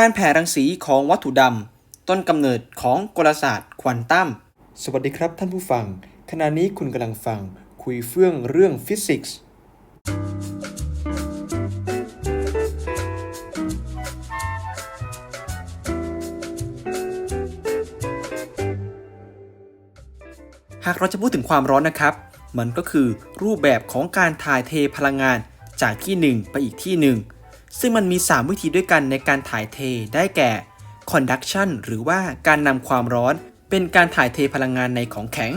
การแผ่รังสีของวัตถุดำ ต้นกำเนิดของกลศาสตร์ควอนตัม สวัสดีครับท่านผู้ฟัง ขณะนี้คุณกำลังฟังคุยเฟื่องเรื่องฟิสิกส์ หากเราจะพูดถึงความร้อนนะครับ มันก็คือรูปแบบของการถ่ายเทพลังงานจากที่หนึ่งไปอีกที่หนึ่ง ซึ่งมันมี 3 วิธีด้วยกันในการถ่ายเทได้แก่ conduction หรือว่าการนำความร้อน เป็นการถ่ายเทพลังงานในของแข็ง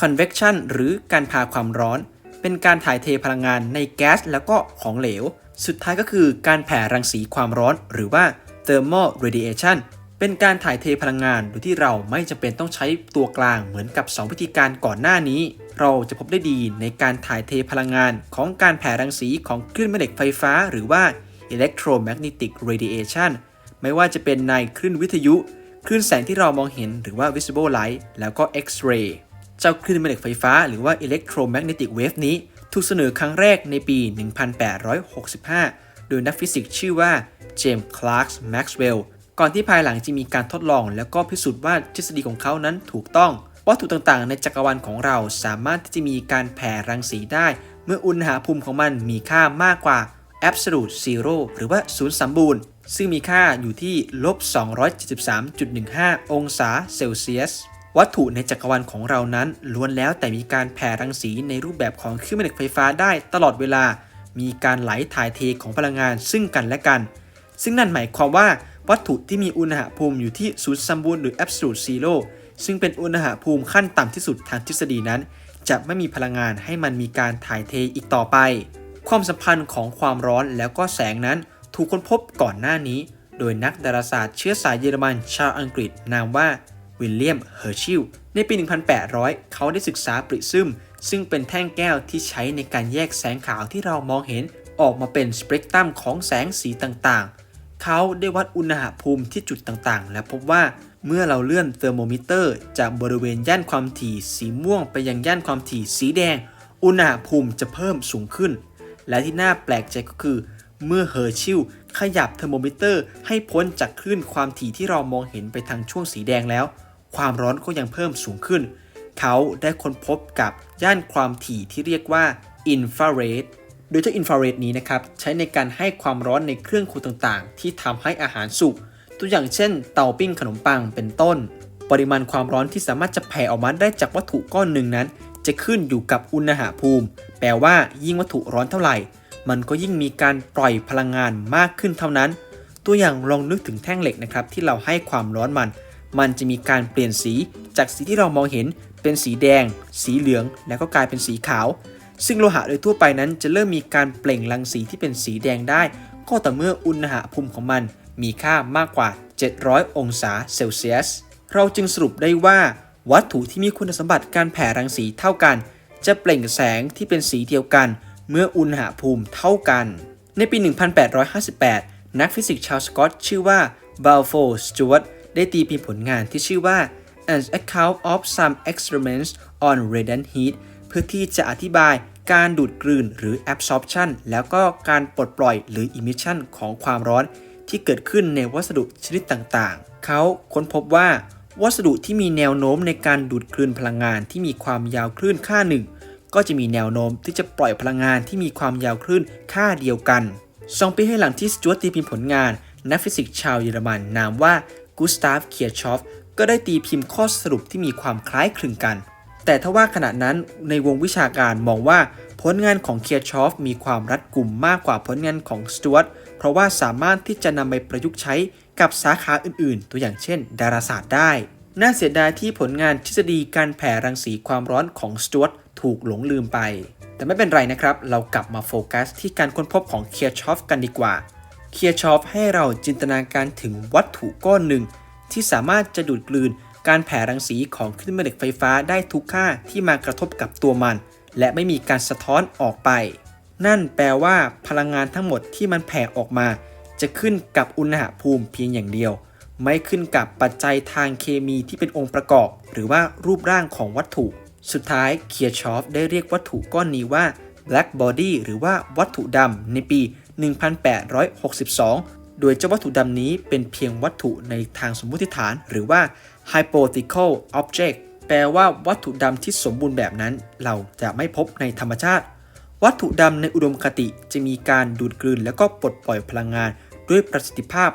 convection หรือการพาความร้อน เป็นการถ่ายเทพลังงานในแก๊สแล้วก็ของเหลว สุดท้ายก็คือการแผ่รังสีความร้อน หรือว่า thermal radiation เป็นการถ่ายเทพลังงานโดยที่เราไม่จำเป็นต้องใช้ตัวกลางเหมือนกับ 2 วิธีการก่อนหน้านี้ เราจะพบได้ดีในการถ่ายเทพลังงานของการแผ่รังสีของคลื่นแม่เหล็กไฟฟ้า หรือว่า electromagnetic radiation ไม่ว่าจะเป็นในคลื่นวิทยุ คลื่นแสงที่เรามองเห็นหรือว่า visible light แล้วก็ X-ray เจ้าคลื่นแม่เหล็กไฟฟ้าหรือว่า electromagnetic wave นี้ ถูกเสนอครั้งแรกในปี 1865 โดยนักฟิสิกส์ชื่อว่าเจมส์คลาร์กแม็กซ์เวลล์ก่อนที่ภายหลังจะมีการทดลอง แล้วก็พิสูจน์ว่าทฤษฎีของเขานั้นถูกต้อง วัตถุต่างๆ ในจักรวาลของเราสามารถที่จะมีการแผ่รังสีได้ เมื่ออุณหภูมิของมันมีค่ามากกว่า absolute zero หรือว่าศูนย์สมบูรณ์ ซึ่งมีค่าอยู่ที่ลบ 273.15 องศาเซลเซียส วัตถุในจักรวาลของเรานั้นล้วนแล้วแต่มีการแผ่รังสีในรูปแบบของคลื่นแม่เหล็กไฟฟ้าได้ตลอดเวลา มีการไหลถ่ายเทของพลังงานซึ่งกันและกัน ซึ่งนั่นหมายความว่าวัตถุที่มีอุณหภูมิอยู่ที่ศูนย์สมบูรณ์หรือ absolute zero ซึ่งเป็นอุณหภูมิขั้นต่ำที่สุดทางทฤษฎีนั้น จะไม่มีพลังงานให้มันมีการถ่ายเทอีกต่อไป ความสัมพันธ์ของความร้อนแล้วก็แสงนั้นถูกค้นพบก่อนหน้านี้ โดยนักดาราศาสตร์เชื้อสายเยอรมันชาวอังกฤษนามว่าวิลเลียม เฮอร์ชิล ในปี 1800 เขาได้ศึกษาปริซึม ซึ่งเป็นแท่งแก้วที่ใช้ในการแยกแสงขาวที่เรามองเห็นออกมาเป็นสเปกตรัมของแสงสีต่างๆ เขาได้วัดอุณหภูมิที่จุดต่างๆ และพบว่าเมื่อเราเลื่อนเทอร์โมมิเตอร์ จากบริเวณย่านความถี่สีม่วงไปยังย่านความถี่สีแดง อุณหภูมิจะเพิ่มสูงขึ้น และที่น่าแปลกใจก็คือ เมื่อเฮอร์ชิลขยับเทอร์โมมิเตอร์ให้พ้นจากคลื่นความถี่ที่เรามองเห็นไปทางช่วงสีแดงแล้ว ความร้อนก็ยังเพิ่มสูงขึ้น เขาได้ค้นพบกับย่านความถี่ที่เรียกว่าอินฟราเรดโดยเจ้าอินฟราเรดนี้นะครับ ใช้ในการให้ความร้อนในเครื่องครัวต่างๆ ที่ทำให้อาหารสุกตัวอย่างเช่น เตาปิ้งขนมปังเป็นต้น ปริมาณความร้อนที่สามารถจะแผ่ออกมาได้จากวัตถุก้อนหนึ่งนั้น จะขึ้นอยู่กับอุณหภูมิ แปลว่ายิ่งวัตถุร้อนเท่าไหร่ มันก็ยิ่งมีการปล่อยพลังงานมากขึ้นเท่านั้น ตัวอย่างลองนึกถึงแท่งเหล็กนะครับที่เราให้ความร้อนมัน มันจะมีการเปลี่ยนสีจากสีที่เรามองเห็นเป็นสีแดง สีเหลือง แล้วก็กลายเป็นสีขาว ซึ่งโลหะโดยทั่วไปนั้นจะเริ่มมีการเปล่งรังสีที่เป็นสีแดงได้ ก็ต่อเมื่ออุณหภูมิของมันมีค่ามากกว่า 700 องศาเซลเซียส เราจึงสรุปได้ว่า วัตถุที่มีคุณสมบัติการแผ่รังสีเท่ากัน จะเปล่งแสงที่เป็นสีเดียวกัน เมื่ออุณหภูมิเท่ากัน ในปี 1858 นักฟิสิกส์ชาวสกอตชื่อว่า Balfour Stewart ได้ตีพิมพ์ผลงานที่ชื่อว่า An Account of Some Experiments on Radiant Heat เพื่อที่จะอธิบายการดูดกลืนหรือ absorption แล้วก็การปลดปล่อยหรือ emission ของความร้อนที่เกิดขึ้นในวัสดุชนิดต่างๆ เขาค้นพบว่า วัสดุที่มีแนวโน้มในการดูดกลืนพลังงานที่มีความยาวคลื่นค่าหนึ่งก็จะมีแนวโน้มที่จะปล่อยพลังงานที่มีความยาวคลื่นค่าเดียวกันสองปีให้หลังที่สจวตตีพิมพ์ผลงาน นักฟิสิกส์ชาวเยอรมันนามว่ากูสตาฟเคียร์ชอฟก็ได้ตีพิมพ์ข้อสรุปที่มีความคล้ายคลึงกัน แต่ทว่าขณะนั้นในวงวิชาการมองว่าผลงานของเคียร์ชอฟมีความรัดกุมมากกว่าผลงานของสจวต เพราะว่าสามารถที่จะนำไปประยุกต์ใช้กับสาขาอื่นๆ ตัวอย่างเช่น ดาราศาสตร์ได้ น่าเสียดายที่ผลงานทฤษฎีการแผ่รังสีความร้อนของสจวตถูกหลงลืมไป แต่ไม่เป็นไรนะครับ เรากลับมาโฟกัสที่การค้นพบของเคียร์ชอฟกันดีกว่า เคียร์ชอฟให้เราจินตนาการถึงวัตถุก้อนหนึ่ง ที่สามารถจะดูดกลืนการแผ่รังสีของคลื่นแม่เหล็กไฟฟ้าได้ทุกค่าที่มากระทบกับตัวมัน และไม่มีการสะท้อนออกไป นั่นแปลว่าพลังงานทั้งหมดที่มันแผ่ออกมา จะขึ้นกับอุณหภูมิเพียงอย่างเดียว ไม่ขึ้นกับปัจจัยทางเคมีที่เป็นองค์ประกอบ หรือว่ารูปร่างของวัตถุ สุดท้ายเคียร์ชอฟได้เรียกวัตถุก้อนนี้ว่า black body หรือว่าวัตถุดำในปี 1862 โดยเจ้าวัตถุดำนี้เป็นเพียงวัตถุในทางสมมติฐาน หรือว่า hypothetical object แปลว่าวัตถุดำที่สมบูรณ์แบบนั้น เราจะไม่พบในธรรมชาติ วัตถุดำในอุดมคติจะมีการดูดกลืนแล้วก็ปลดปล่อยพลังงานด้วยประสิทธิภาพ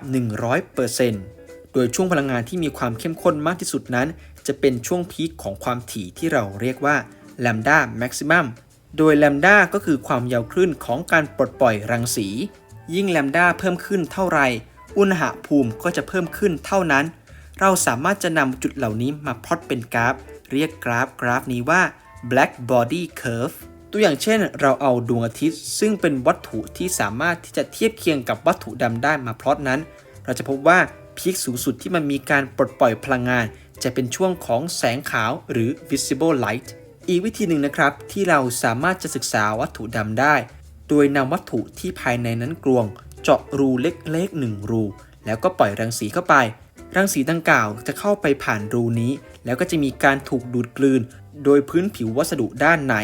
100%โดยช่วงพลังงานที่มีความเข้มข้นมากที่สุดนั้น จะเป็นช่วงพีคของความถี่ที่เราเรียกว่า lambda maximum โดย lambda ก็คือความยาวคลื่นของการปลดปล่อยรังสี ยิ่ง lambda เพิ่มขึ้นเท่าไร อุณหภูมิก็จะเพิ่มขึ้นเท่านั้น เราสามารถจะนำจุดเหล่านี้มาพลอตเป็นกราฟ เรียกกราฟกราฟนี้ว่า black body curve ตัวอย่างเช่น เราเอาดวงอาทิตย์ ซึ่งเป็นวัตถุที่สามารถที่จะเทียบเคียงกับวัตถุดำได้มาพลอตนั้น เราจะพบว่าพีคสูงสุดที่มันมีการปลดปล่อยพลังงาน จะเป็นช่วงของแสงขาวหรือ visible light อีกวิธีหนึ่งนะครับ ที่เราสามารถจะศึกษาวัตถุดำได้ โดยนำวัตถุที่ภายในนั้นกลวง เจาะรูเล็กๆหนึ่งรู แล้วก็ปล่อยรังสีเข้าไป รังสีดังกล่าวจะเข้าไปผ่านรูนี้ แล้วก็จะมีการถูกดูดกลืน โดยพื้นผิววัสดุด้านใน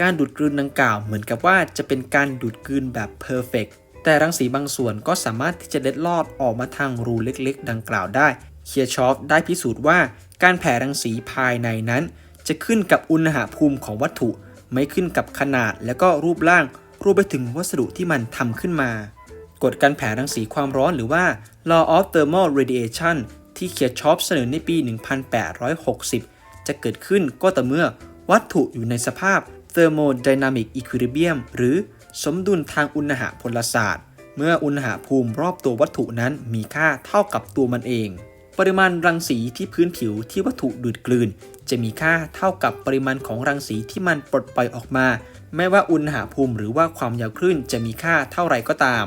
การดูดกลืนดังกล่าวเหมือนกับว่าจะเป็นการดูดกลืนแบบเพอร์เฟกแต่รังสีบางส่วนก็สามารถที่จะเล็ดลอดออกมาทางรูเล็กๆ ดังกล่าวได้เคียร์ชอฟได้พิสูจน์ว่าการแผ่รังสีภายในนั้น จะขึ้นกับอุณหภูมิของวัตถุ ไม่ขึ้นกับขนาดและก็รูปร่างรวมไปถึงวัสดุที่มันทำขึ้นมา กฎการแผ่รังสีความร้อนหรือว่า law of thermal radiation ที่เคียร์ชอฟเสนอในปี 1860 จะเกิดขึ้นก็ต่อเมื่อวัตถุอยู่ในสภาพ thermodynamic equilibrium หรือสมดุลทางอุณหภูมิศาสตร์ เมื่ออุณหภูมิรอบตัววัตถุนั้นมีค่าเท่ากับตัวมันเอง ปริมาณรังสีที่พื้นผิวที่วัตถุดูดกลืน จะมีค่าเท่ากับปริมาณของรังสีที่มันปลดปล่อยออกมาไม่ว่าอุณหภูมิหรือว่าความยาวคลื่นจะมีค่าเท่าไรก็ตาม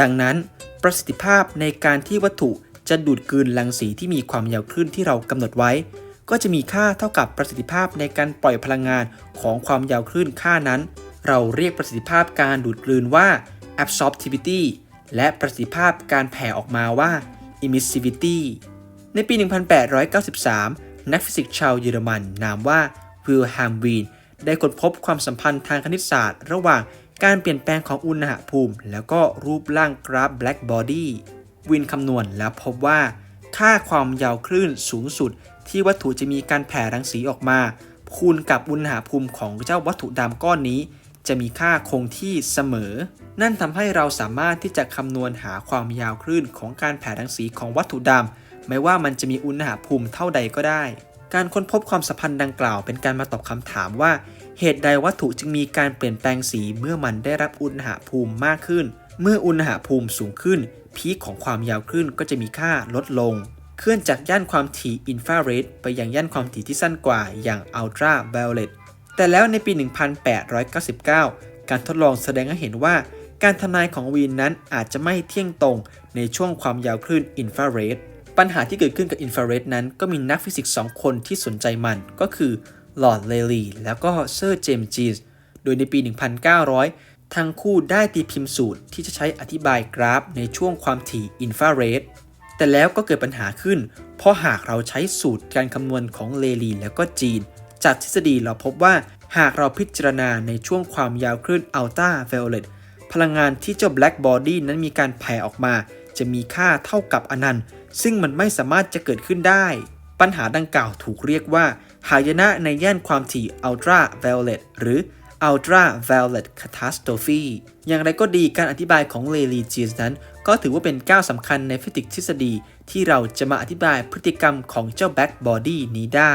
ดังนั้น ประสิทธิภาพในการที่วัตถุจะดูดกลืนรังสีที่มีความยาวคลื่นที่เรากำหนดไว้ ก็จะมีค่าเท่ากับประสิทธิภาพในการปล่อยพลังงานของความยาวคลื่นค่านั้น เราเรียกประสิทธิภาพการดูดกลืนว่า absorptivity และประสิทธิภาพการแผ่ออกมาว่า emissivity ในปี 1893 นักฟิสิกส์ชาวเยอรมันนามว่าวิลแฮมวีนได้ค้นพบความสัมพันธ์ทางคณิตศาสตร์ ระหว่างการเปลี่ยนแปลงของอุณหภูมิ แล้วก็รูปร่างกราฟ black body วินคำนวณแล้วพบว่า ค่าความยาวคลื่นสูงสุด ที่วัตถุจะมีการแผ่รังสีออกมา คูณกับอุณหภูมิของเจ้าวัตถุดำก้อนนี้ จะมีค่าคงที่เสมอ นั่นทำให้เราสามารถที่จะคำนวณหาความยาวคลื่นของการแผ่รังสีของวัตถุดำไม่ว่ามันจะมีอุณหภูมิเท่าใดก็ได้ การค้นพบความสัมพันธ์ดังกล่าว เป็นการมาตอบคำถามว่า เหตุใดวัตถุจึงมีการเปลี่ยนแปลงสีเมื่อมันได้รับอุณหภูมิมากขึ้น เมื่ออุณหภูมิสูงขึ้นพีคของความยาวคลื่นก็จะมีค่าลดลง เคลื่อนจากย่านความถี่อินฟราเรดไปยังย่านความถี่ที่สั้นกว่าอย่างอัลตราไวโอเลตแต่แล้วในปี 1899 การทดลองแสดงให้เห็นว่า การทำนายของวีนนั้นอาจจะไม่เที่ยงตรงในช่วงความยาวคลื่นอินฟราเรดปัญหาที่เกิดขึ้นกับอินฟราเรดนั้นก็มีนักฟิสิกส์สองคนที่สนใจมันก็คือลอร์ดเลลีแล้วก็เซอร์เจมส์จีสโดยในปี 1900 ทั้งคู่ได้ตีพิมพ์สูตรที่จะใช้อธิบายกราฟในช่วงความถี่อินฟราเรด แต่แล้วก็เกิดปัญหาขึ้น เพราะหากเราใช้สูตรการคำนวณของเลลีแล้วก็จีน จากทฤษฎีเราพบว่าหากเราพิจารณาในช่วงความยาวคลื่นอัลตราไวโอเลตพลังงานที่เจ้า Black Body นั้นมีการแผ่ออกมา จะมีค่าเท่ากับอนันต์ ซึ่งมันไม่สามารถจะเกิดขึ้นได้ ปัญหาดังกล่าวถูกเรียกว่า หายนะในย่านความถี่อัลตราไวโอเลตหรือ Ultra Violet Catastrophe อย่างไรก็ดีการอธิบายของเลลีจีสนั้น ก็ถือว่าเป็นก้าวสำคัญในฟิสิกส์ทฤษฎี ที่เราจะมาอธิบายพฤติกรรมของเจ้า Black Body นี้ได้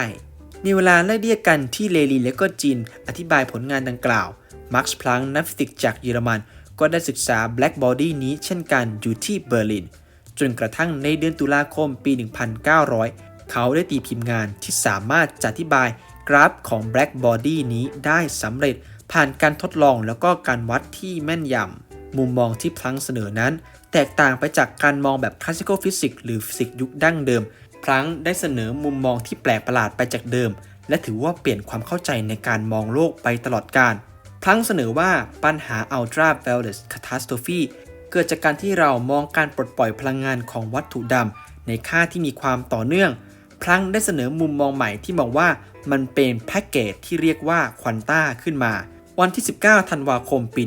ในเวลาไล่เรียกกันที่เลลีและก็จีน อธิบายผลงานดังกล่าวมาร์คส์พลังนักฟิสิกส์จากเยอรมัน ก็ได้ศึกษา Black Body นี้เช่นกันอยู่ที่เบอร์ลิน จนกระทั่งในเดือนตุลาคมปี 1900 เขาได้ตีพิมพ์งานที่สามารถจะอธิบายกราฟของ Black Body นี้ได้สำเร็จ ผ่านการทดลองแล้วก็การวัดที่แม่นยำ มุมมองที่พลังเสนอนั้น แตกต่างไปจากการมองแบบ Classical Physics หรือฟิสิกส์ยุคดั้งเดิม พลังได้เสนอมุมมองที่แปลกประหลาดไปจากเดิม และถือว่าเปลี่ยนความเข้าใจในการมองโลกไปตลอดกาลพลังเสนอว่าปัญหา Ultra Violet Catastrophe เกิดจากการที่เรามองการปลดปล่อยพลังงานของวัตถุดำในค่าที่มีความต่อเนื่อง พลังได้เสนอมุมมองใหม่ที่มองว่ามันเป็นแพ็กเกจที่เรียกว่าควอนต้าขึ้นมา วันที่ 19 ธันวาคม ปี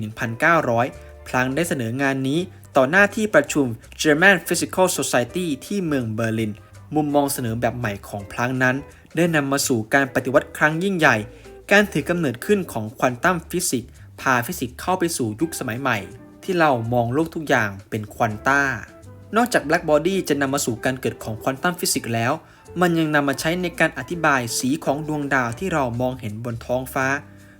1900 พลังได้เสนองานนี้ต่อหน้าที่ประชุม German Physical Society ที่เมืองเบอร์ลิน มุมมองเสนอแบบใหม่ของพลังนั้น ได้นำมาสู่การปฏิวัติครั้งยิ่งใหญ่ การถือกำเนิดขึ้นของควอนตัมฟิสิกส์พาฟิสิกส์เข้าไปสู่ยุคสมัยใหม่ ที่เรามองโลกทุกอย่างเป็นควอนต้า นอกจาก Black Body จะนำมาสู่การเกิดของควอนตัมฟิสิกส์แล้ว มันยังนำมาใช้ในการอธิบายสีของดวงดาวที่เรามองเห็นบนท้องฟ้า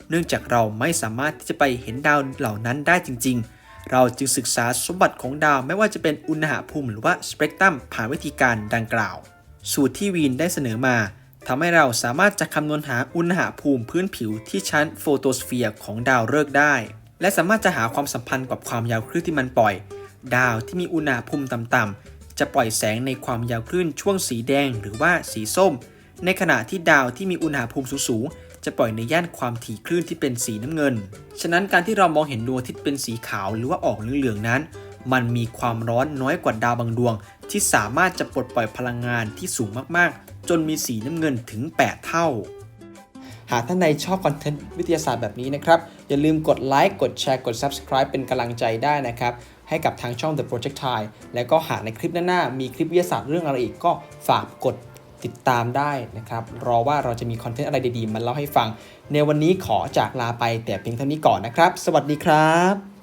เนื่องจากเราไม่สามารถที่จะไปเห็นดาวเหล่านั้นได้จริง ๆ เราจึงศึกษาสมบัติของดาวไม่ว่าจะเป็นอุณหภูมิหรือว่าสเปกตรัมผ่านวิธีการดังกล่าว สูตรที่วีนได้เสนอมาทำให้เราสามารถจะคำนวณหาอุณหภูมิพื้นผิวที่ชั้นโฟโตสเฟียร์ของดาวฤกษ์ได้ และสามารถจะหาความสัมพันธ์กับความยาวคลื่นที่มันปล่อย ดาวที่มีอุณหภูมิต่ำๆจะปล่อยแสงในความยาวคลื่นช่วงสีแดงหรือว่าสีส้ม ในขณะที่ดาวที่มีอุณหภูมิสูง จะปล่อยในย่านความถี่คลื่นที่เป็นสีน้ำเงิน ฉะนั้นการที่เรามองเห็นดวงอาทิตย์เป็นสีขาวหรือว่าออกเหลืองๆนั้น มันมีความร้อนน้อยกว่าดาวบางดวง ที่สามารถจะปลดปล่อยพลังงานที่สูงมากๆ จนมีสีน้ำเงินถึง 8 เท่า หากท่านใดชอบคอนเทนต์วิทยาศาสตร์แบบนี้นะครับ อย่าลืมกดไลค์กดแชร์กด Subscribe เป็นกำลังใจได้นะครับให้กับทางช่อง The Projectile แล้วก็หากในคลิปหน้าๆมีคลิปวิทยาศาสตร์เรื่องอะไรอีกก็ฝากกด ติดตามได้นะครับ รอว่าเราจะมีคอนเทนต์อะไรดีๆ มาเล่าให้ฟัง ในวันนี้ขอจากลาไปแต่เพียงเท่านี้ก่อนนะครับ สวัสดีครับ